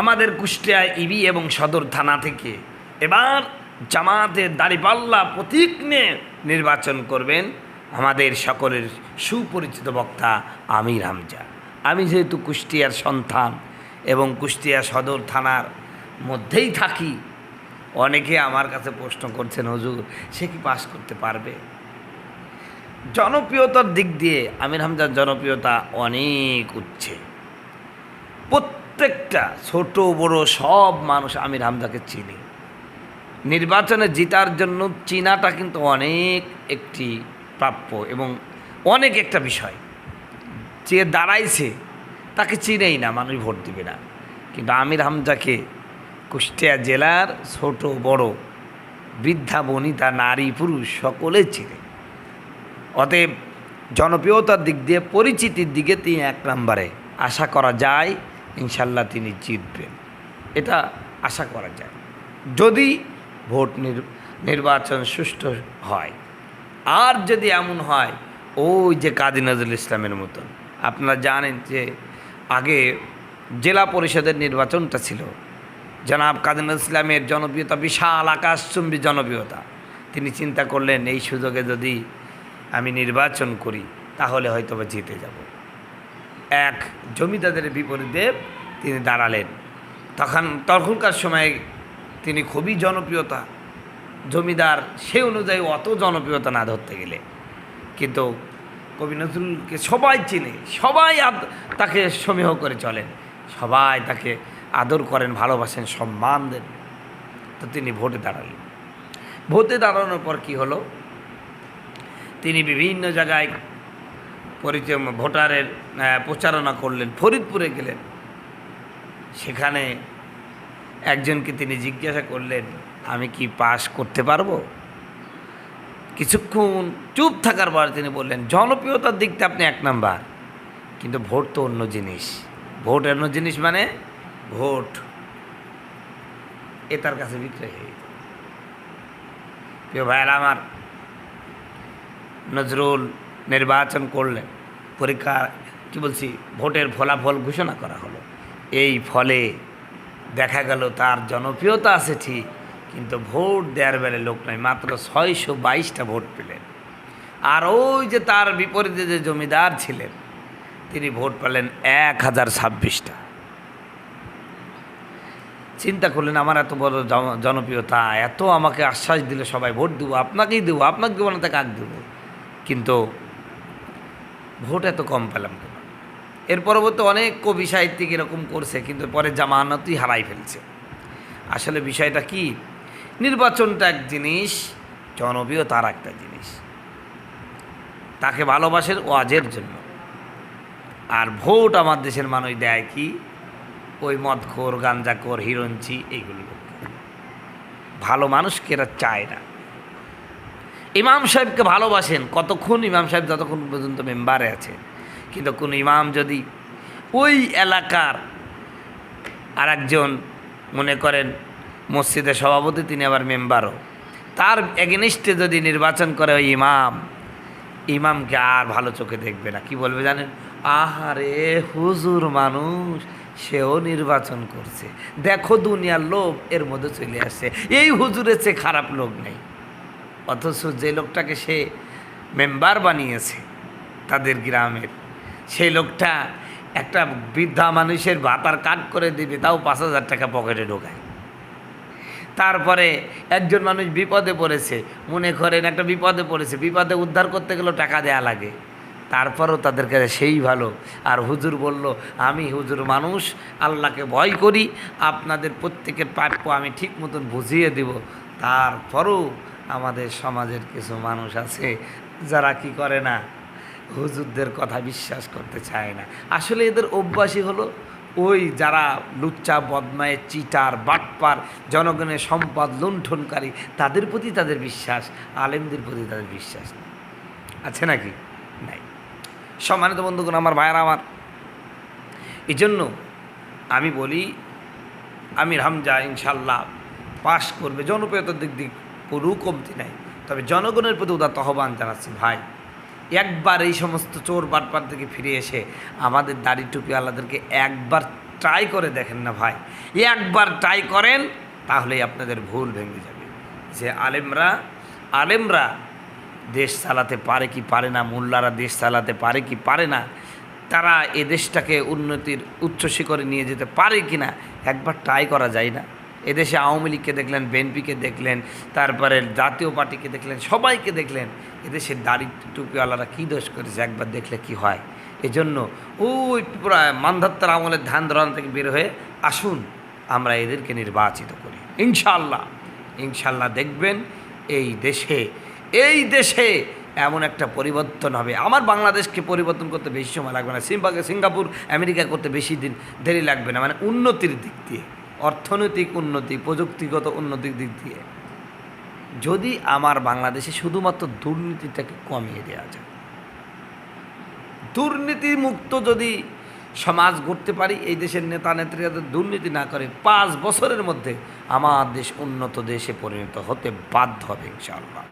আমাদের ইবি এবং সদর থানা থেকে এবার জামাতের দাড়িপাল্লা প্রতীক নিয়ে নির্বাচন করবেন আমাদের সকলের সুপরিচিত বক্তা আমির হামজা। আমি যেহেতু কুষ্টিয়ার সন্তান এবং কুষ্টিয়া সদর থানার মধ্যেই থাকি, অনেকে আমার কাছে প্রশ্ন করছেন, হুজুর, সে কি পাশ করতে পারবে? জনপ্রিয়তার দিক দিয়ে আমির হামজার জনপ্রিয়তা অনেক উচ্চে। প্রত্যেকটা ছোট, বড় সব মানুষ আমির হামজাকে চিনি। নির্বাচনে জিতার জন্য চিনাটা কিন্তু অনেক একটি প্রাপ্য এবং অনেক একটা বিষয়। যে দাঁড়াইছে, তাকে চিনেই না, মানুষ ভোট দিবে না। কিন্তু আমির হামজাকে কুষ্টিয়া জেলার ছোট, বড়, বৃদ্ধা, বনিতা, নারী, পুরুষ সকলে চিনে। অতএব জনপ্রিয়তার দিক দিয়ে, পরিচিতির দিকে তিনি এক নম্বরে। আশা করা যায় ইনশাল্লাহ তিনি জিতবেন। এটা আশা করা যায়। যদি ভোট নির্বাচন সুষ্ঠু হয়, আর যদি এমন হয়, ওই যে কাজী নজরুল ইসলামের মতন, আপনারা জানেন যে আগে জেলা পরিষদের নির্বাচনটা ছিল। জনাব কাজী নজরুল ইসলামের জনপ্রিয়তা, বিশাল আকাশচুম্বী জনপ্রিয়তা। তিনি চিন্তা করলেন, এই সুযোগে যদি আমি নির্বাচন করি, তাহলে হয়তো জিতে যাব। এক জমিদারের বিপরীতে তিনি দাঁড়ালেন। তখন তখনকার সময়ে তিনি খুবই জনপ্রিয়তা। জমিদার সে অনুযায়ী অত জনপ্রিয়তা না ধরতে গেলে। কিন্তু কবি নজরুলকে সবাই চিনে, সবাই তাকে সমীহ করে চলেন। সবাই তাকে আদর করেন, ভালোবাসেন, সম্মান দেন। তো তিনি ভোটে দাঁড়ালেন। ভোটে দাঁড়ানোর পর কি হলো? তিনি বিভিন্ন জায়গায় পরিচয় ভোটারের প্রচারণা করলেন, ফরিদপুরে গেলেন। সেখানে একজনকে তিনি জিজ্ঞাসা করলেন, আমি কি পাস করতে পারব? কিছুক্ষণ চুপ থাকার পর তিনি বললেন, জনপ্রিয়তার দিকটা আপনি এক নাম্বার, কিন্তু ভোট তো অন্য জিনিস। ভোট অন্য জিনিস মানে ভোট। এ তার কাছে বিক্রয় হয়ে। প্রিয় ভাইয়েরা আমার নজরুল নির্বাচন করলেন। পরীক্ষা, কি বলছি, ভোটের ফলাফল ঘোষণা করা হলো। এই ফলে দেখা গেল তার জনপ্রিয়তা আছে ঠিক, কিন্তু ভোট দেওয়ার বেলে লোক নয় মাত্র ছয়শো বাইশটা ভোট পেলেন। আর ওই যে তার বিপরীতে যে জমিদার ছিলেন, তিনি ভোট পেলেন এক হাজার ছাব্বিশটা। চিন্তা করলেন, আমার এত বড় জন- জনপ্রিয়তা, এত আমাকে আশ্বাস দিলে সবাই ভোট দেবো, আপনাকেই দেবো, আপনাকে দেবো না তাকে কাক দেবো। কিন্তু ভোট এত কম পেলাম এর পরবর্তী অনেক কবি সাহিত্যিক এরকম করছে, কিন্তু পরে জামানতই হারাই ফেলছে। আসলে বিষয়টা কি? নির্বাচনটা এক জিনিস জনপ্রিয়তা আর একটা জিনিস। তাকে ভালোবাসেন ওয়াজের জন্য। আর ভোট আমার দেশের মানুষ দেয় কি? ওই মদখোর, গাঞ্জাখোর হিরঞ্চি এইগুলি ভালো মানুষকে এরা চায় না। ইমাম সাহেবকে ভালোবাসেন, কতক্ষণ ইমাম সাহেব যতক্ষণ পর্যন্ত মেম্বারে আছে। কিন্তু কোন ইমাম যদি ওই এলাকার আর একজন মনে করেন মসজিদের সভাপতি, তিনি আবার মেম্বারও। তার এগেনিস্টে যদি নির্বাচন করে ওই ইমাম, ইমামকে আর ভালো চোখে দেখবে না। কি বলবে জানেন? আহারে, হুজুর মানুষ, সেও নির্বাচন করছে। দেখো দুনিয়ার লোভ, এর মধ্যে চলে আসছে। এই হুজুরের চেয়ে খারাপ লোক নেই। অথচ যে লোকটাকে সে মেম্বার বানিয়েছে তাদের গ্রামের, সেই লোকটা একটা বৃদ্ধা মানুষের ভাতার কাট করে দিবে, তাও পাঁচ হাজার টাকা পকেটে ঢোকায়। তারপরে একজন মানুষ বিপদে পড়েছে, মনে করেন একটা বিপদে পড়েছে, বিপদে উদ্ধার করতে গেলেও টাকা দেয়া লাগে। তারপরও তাদের কাছে সেই ভালো। আর হুজুর বলল, আমি হুজুর মানুষ, আল্লাহকে ভয় করি, আপনাদের প্রত্যেকের প্রাপ্য আমি ঠিক মতন বুঝিয়ে দেব। তারপরও আমাদের সমাজের কিছু মানুষ আছে, যারা কি করে না? হুজুরদের কথা বিশ্বাস করতে চায় না। আসলে এদের অভ্যাসই হলো ওই যারা লুচ্চা বদমায়ের চিটার, বাটপার, জনগণের সম্পদ লুণ্ঠনকারী, তাদের প্রতি তাদের বিশ্বাস, আলেমদের প্রতি তাদের বিশ্বাস আছে নাকি? নাই। সম্মানিত বন্ধুগণ, আমার ভাইয়ারা, আমার। এই জন্য আমি বলি, আমির হামজা ইনশাল্লাহ পাশ করবে, জনপ্রিয়তার দিক দিক কোনো কমতি নাই। তবে জনগণের প্রতি উদাত্ত আহ্বান জানাচ্ছি, ভাই, একবার এই সমস্ত চোর বাটপার থেকে ফিরে এসে আমাদের দাড়ি টুপি আলাদেরকে একবার ট্রাই করে দেখেন না, ভাই। একবার ট্রাই করেন, তাহলেই আপনাদের ভুল ভেঙে যাবে। যে আলেমরা আলেমরা দেশ চালাতে পারে কি পারে না, মোল্লারা দেশ চালাতে পারে কি পারে না, তারা এ দেশটাকে উন্নতির উচ্চ শিখরে নিয়ে যেতে পারে কি না একবার ট্রাই করা যায় না। এদেশে আওয়ামী লীগকে দেখলেন, বিএনপিকে দেখলেন, তারপরে জাতীয় পার্টিকে দেখলেন, সবাইকে দেখলেন, এদেশের দাড়ি টুপিওয়ালারা কী দোষ করেছে? একবার দেখলে কি হয়? এজন্য ওই প্রায় মান্ধাত্তার আমলের ধান ধরান থেকে বের হয়ে আসুন, আমরা এদেরকে নির্বাচিত করি। ইনশাল্লাহ ইনশাল্লাহ দেখবেন এই দেশে এই দেশে এমন একটা পরিবর্তন হবে। আমার বাংলাদেশকে পরিবর্তন করতে বেশি সময় লাগবে না। সিম্বাকে সিঙ্গাপুর, আমেরিকা করতে বেশি দিন দেরি লাগবে না। মানে উন্নতির দিক দিয়ে। অর্থনৈতিক উন্নতি, প্রযুক্তিগত উন্নতির দিক দিয়ে। যদি আমার বাংলাদেশে শুধুমাত্র দুর্নীতিটাকে কমিয়ে দেওয়া যায় দুর্নীতি মুক্ত যদি সমাজ গড়তে পারি, এই দেশের নেতা নেত্রীরা দুর্নীতি না করে, পাঁচ বছরের মধ্যে আমার দেশ উন্নত দেশে পরিণত হতে বাধ্য হবে, ইনশাআল্লাহ।